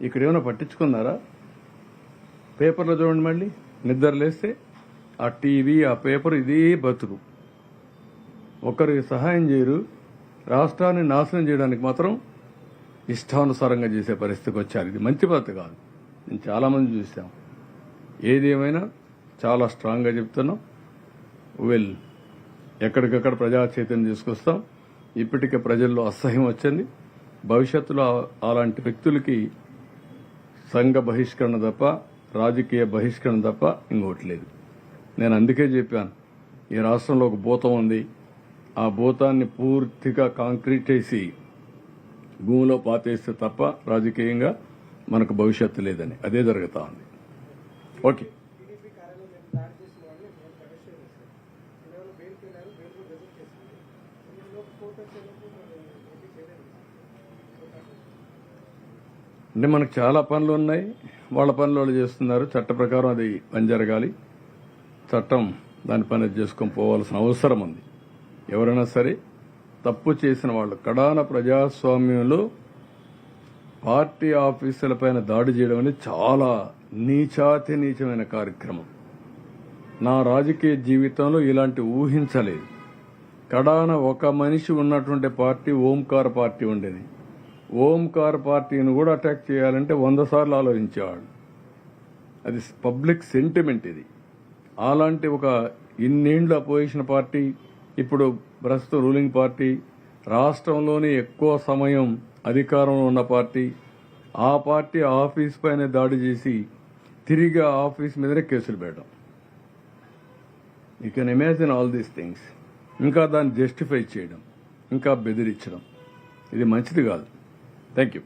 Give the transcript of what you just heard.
ఇక్కడ ఏమైనా పట్టించుకున్నారా? పేపర్లో చూడండి మళ్ళీ. నిద్ర లేస్తే ఆ టీవీ ఆ పేపర్ ఇదే బతుకు. ఒకరికి సహాయం చేయరు. రాష్ట్రాన్ని నాశనం చేయడానికి మాత్రం ఇష్టానుసారంగా చేసే పరిస్థితికి వచ్చారు. ఇది మంచి పద్ధతి కాదు. నేను చాలామంది చూసాం ఏది ఏమైనా చాలా స్ట్రాంగ్గా చెప్తున్నాం. వెల్ ఎక్కడికక్కడ ప్రజా చైతన్యం తీసుకొస్తాం. ఇప్పటికే ప్రజల్లో అసహ్యం వచ్చింది. భవిష్యత్తులో అలాంటి వ్యక్తులకి సంఘ బహిష్కరణ తప్ప రాజకీయ బహిష్కరణ తప్ప ఇంకోటి లేదు. నేను అందుకే చెప్పాను ఈ రాష్ట్రంలో ఒక భూతం ఉంది. ఆ భూతాన్ని పూర్తిగా కాంక్రీట్ చేసి భూమిలో పాతేస్తే తప్ప రాజకీయంగా మనకు భవిష్యత్తు లేదని అదే జరుగుతూ ఉంది. ఓకే. అంటే మనకు చాలా పనులు ఉన్నాయి. వాళ్ళ పనులు వాళ్ళు చేస్తున్నారు. చట్ట ప్రకారం అది పని జరగాలి. చట్టం దాని పని చేసుకొని పోవాల్సిన అవసరం ఉంది. ఎవరైనా సరే తప్పు చేసిన వాళ్ళు కడాన ప్రజాస్వామ్యంలో పార్టీ ఆఫీసులపైన దాడి చేయడం అనేది చాలా నీచాతి నీచమైన కార్యక్రమం. నా రాజకీయ జీవితంలో ఇలాంటి ఊహించలేదు. కడాన ఒక మనిషి ఉన్నటువంటి పార్టీ ఓంకార పార్టీ ఉండేది. ఓంకార్ పార్టీని కూడా అటాక్ చేయాలంటే వంద సార్లు ఆలోచించేవాడు అది పబ్లిక్ సెంటిమెంట్ ఇది. అలాంటి ఒక ఇన్నేండ్ల అపోజిషన్ పార్టీ ఇప్పుడు ప్రస్తుతం రూలింగ్ పార్టీ రాష్ట్రంలోనే ఎక్కువ సమయం అధికారంలో ఉన్న పార్టీ ఆ పార్టీ ఆఫీస్ పైన దాడి చేసి తిరిగి ఆఫీస్ మీదనే కేసులు పెట్టడం. You can imagine all these things ఇంకా దాన్ని జస్టిఫై చేయడం. ఇంకా బెదిరించడం. ఇది మంచిది కాదు. Thank you